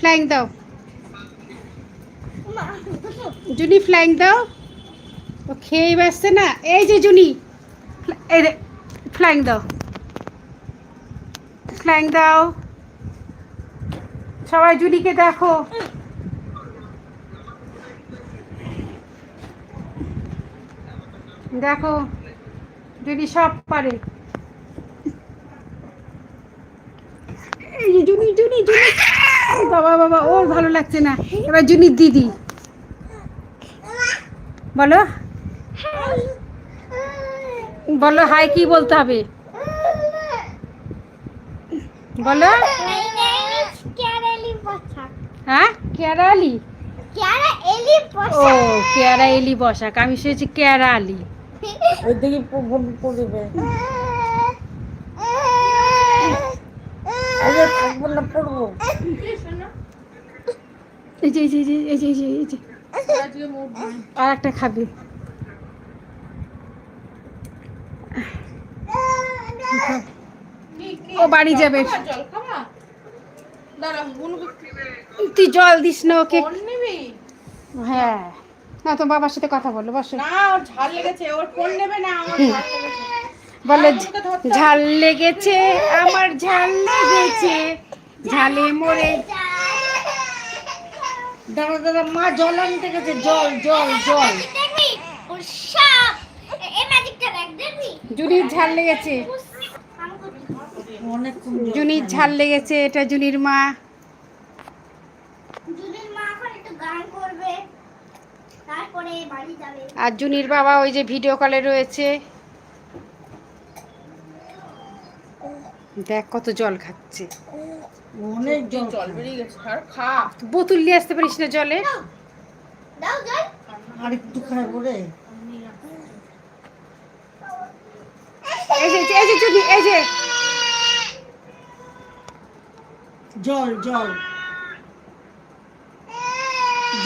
Flying দাও। জুনি flying দাও। ও খেয়ে ব্যস্ত না। এই যে জুনি। এই ফ্লাইং দাও। ফ্লাইং দাও। সবাই জুনিকে দেখো। দেখো, জুনি সব পারে। জুনি জুনি জুনি। বাবা বাবা, ওর ভালো লাগছে না। এবার জুনির দিদি। বলো। বলো হাই কি বলতে হবে? বলো. হ্যাঁ? কেয়ারা ও. কেয়ারা এলি বসাক। আমি শুনেছি কেয়ারা আলী ওইদিকে পড়বে। আরে থাকব না পড়ব। এই যে এই যে এই যে এই যে এই যে আর একটা খাবে। ও বাড়ি যাবে। জল খাবা দাঁড়া বুনুকে তুই জল দিস না ওকে। হ্যাঁ। না তো বাবার সাথে কথা বলো বসো। না ওর ঝাল লেগেছে ওর ফোন নেবে না আমার ঝাল লেগেছে। বলো। ঝাল লেগেছে আমার ঝাল লেগেছে। ঝালে মরে দাঁড়া দাঁড়া মা জল আনতে গেছে জল জল জল। জুনির ঝাল লেগেছে। জুনির ঝাল লেগেছে এটা জুনির মা। দুদিন মা এখন একটু গান করবে তারপরে বাড়ি যাবে। আর জুনির বাবা ওই যে ভিডিও কলে রয়েছে। দেখ কত জল খাচ্ছে। অনেক জল জল বেরিয়ে গেছে আর খা। বোতল নিয়ে আসতে পারিস না জলে? দাও জল। আর একটু খাব রে এই যে এই যে এই যে। জল জল।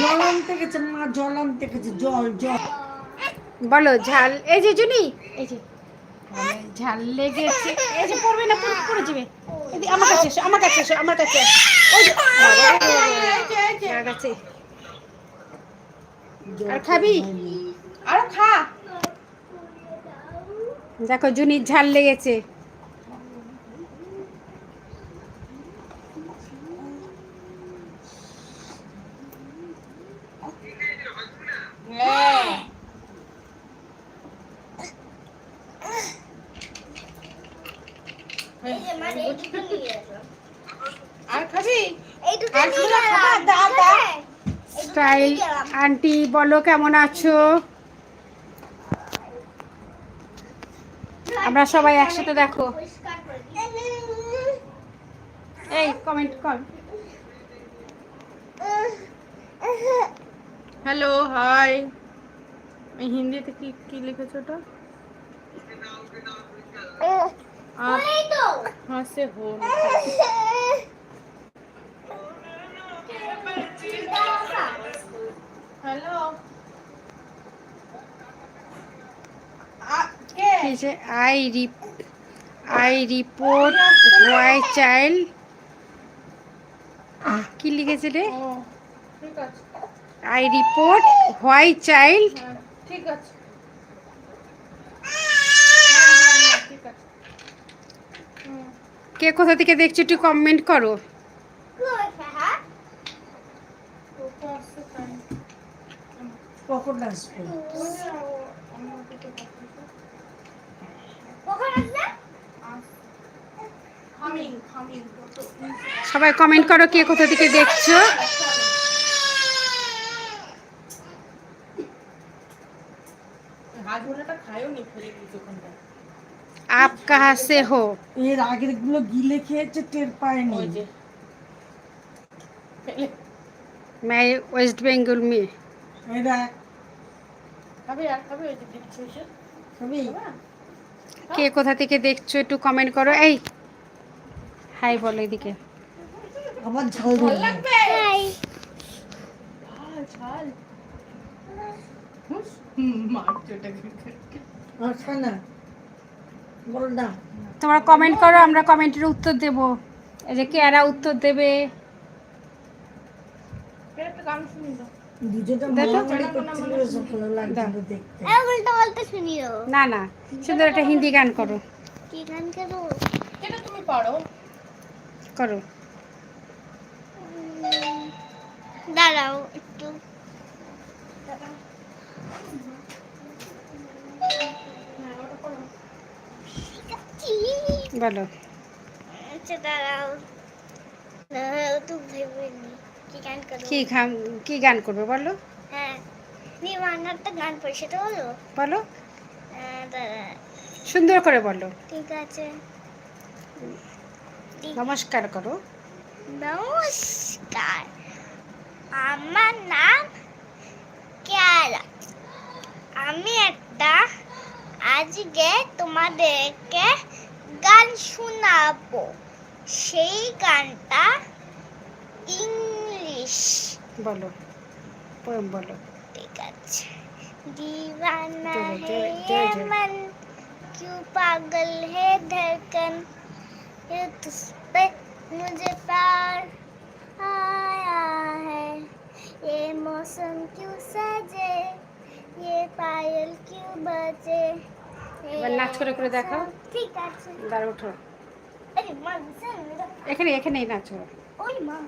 জল আনতে গেছে মা জল আনতে গেছে জল জল। বলো ঝাল। এই যে জুনি। এই যে। ঝাল লেগেছে। এই যে পড়বে না, পড়ে পড়ে যাবে। আমার কাছে এসো, আমার কাছে এসো, আমার কাছে আমার কাছে। আর খাবি? আর খা। দেখো, জুনির ঝাল লেগেছে হ্যাঁ এই যে মানে এই দুটো নিয়ে এসো আর খাবি এই দুটো আর নিয়ে দুটো খাবা? গেলাম দাও, ঠিক দাও। আছে? স্টাইল। আন্টি বলো কেমন আছো? আমরা সবাই একসাথে দেখো। এই কমেন্ট কর হ্যালো হাই হিন্দিতে কি কি লিখেছো ওটা? আর এই তো। সে হো। হ্যালো। কে এই I rip I report why child. কি লিখেছে রে? ঠিক আছে। I report why child. হ্যাঁ ঠিক আছে হ্যাঁ, হ্যাঁ, হ্যাঁ, ঠিক আছে হুম। কে কোথা থেকে দেখছ একটু কমেন্ট করো. সবাই কমেন্ট করো কে কোথা থেকে দেখছ। হাত খায়ও নি ফেলে দিয়েছে ওখানটায়। আপ কাহা সে হো এর আগের গুলো গিলে খেয়েছে টের পায়নি ওই যে। ফেলে। मैं वेस्ट बंगाल में এরা খাবে আর খাবে ওই যে দিচ্ছে ওই যে। সবই খাবা? কে কোথা থেকে দেখছো একটু কমেন্ট করো এই হাই বলো এদিকে আবার ঝাল জল দিল লাগবে? হাই ঝাল, ঝাল। হুস, হুম, তোমরা কমেন্ট করো আমরা কমেন্টের উত্তর দেব। এই যে কেরা উত্তর দেবে? না না সুন্দর একটা হিন্দি গান করো। করো? তুমি পারো? করো। দাঁড়াও একটু। বলো। আচ্ছা দাঁড়াও। তো কি গান কি কি গান করবে বলো? হ্যাঁ। তো গান পড়ে সেটা বলো? বলো। হ্যাঁ, দাঁড়া। সুন্দর করে বলো। ঠিক আছে। নমস্কার করো। নমস্কার। আমার নাম কেয়ারা। আমি একটা আজকে তোমাদেরকে গান শোনাবো সেই গানটা ইংলিশ বলো পোয়েম বলো ठीक আছে दीवाना जय- है जय- ये जय- जय। मन क्यों पागल है धड़कन ये तुझ पे मुझे प्यार आया है ये मौसम क्यों सजे ये पायल क्यों बजे ये এবার নাচ করে করে দেখাও। ঠিক আছে। দাঁড়া ওঠো। এখানে এখানেই নাচ করো। ওই মা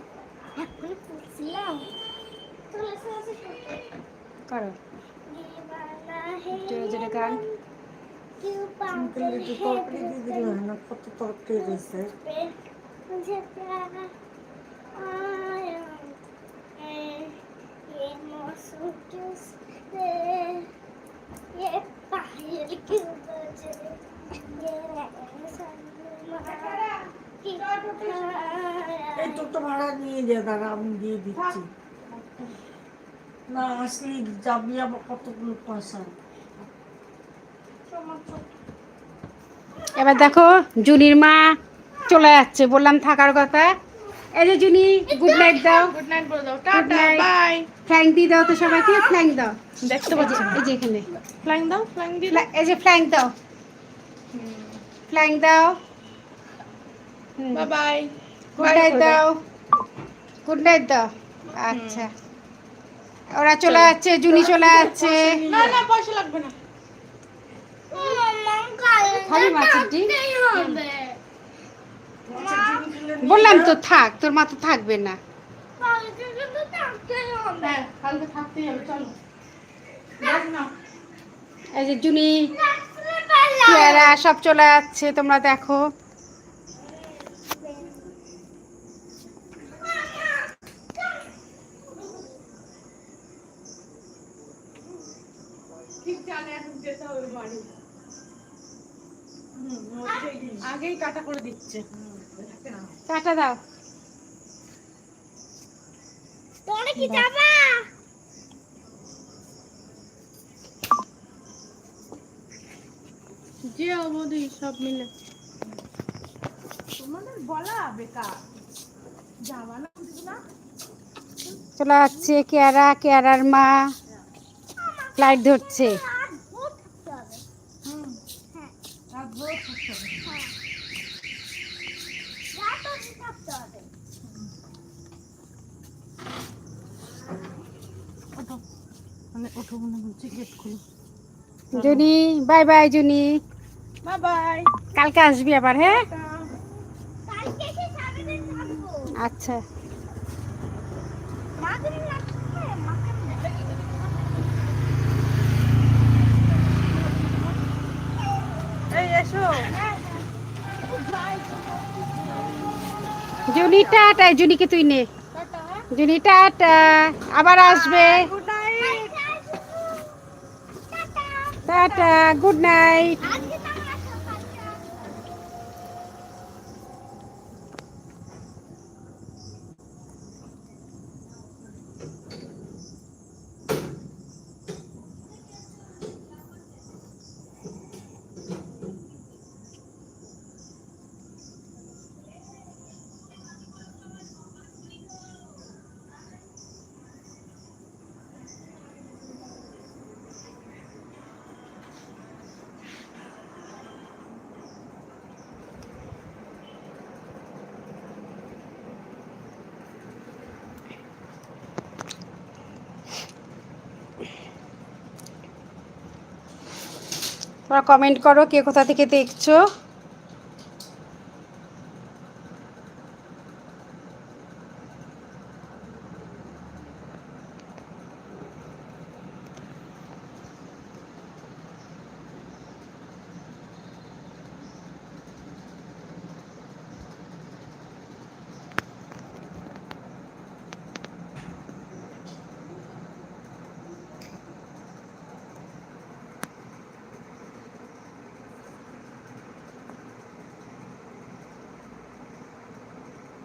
করো। জোরে জোরে গান। কত তরকারি দিয়েছে It এই ভাড়া নিয়ে যা দাদা আমি দিয়ে দিচ্ছি। না আসলে যাবি আবার কতগুলো পয়সা? এবার দেখো জুনির মা চলে যাচ্ছে বললাম থাকার কথা। এই যে জুনি গুড নাইট দাও। গুড নাইট বলে দাও। টাটা বাই ফ্ল্যাং দিয়ে দাও তো সবাইকে ফ্ল্যাং দাও। দেখতে পাচ্ছি এই যে এখানে। ফ্ল্যাং দাও ফ্ল্যাং দিয়ে দাও। এই যে ফ্ল্যাং দাও। ফ্ল্যাং দাও। বাই বাই গুড নাইট দাও। গুড নাইট দাও। আচ্ছা। ওরা চলে যাচ্ছে জুনি চলে যাচ্ছে। না না পয়সা লাগবে না। বললাম তো থাক তোর মা তো থাকবে না কালকে কিন্তু থাকতেই হবে হ্যাঁ কালকে থাকতেই হবে চলো দেখ না এই যে জুনি পেয়ারা সব চলে যাচ্ছে তোমরা দেখো। আগেই কাটা করে দিচ্ছে। টাটা দাও তোমরা কি যাবা যে অবধি সব মিলে। তোমাদের বলা বেকার। যাবা না না? চলে যাচ্ছে কেয়ারা কেয়ারার মা। ফ্লাইট ধরছে। রাত ভোর থাকতে হবে হুম হ্যাঁ রাত ভোর থাকতে হবে হ্যাঁ রাত অবধি থাকতে হবে ওঠো ওঠো মনে হচ্ছে গেট খুলো। Juni bye bye Juni. Bye bye কালকে আসবি আবার হ্যাঁ? আচ্ছা। জুনি টাটা। জুনিকে তুই নে। জুনি টাটা। আবার আসবে good night tata tata good night তোমরা কমেন্ট করো কে কোথা থেকে দেখছ।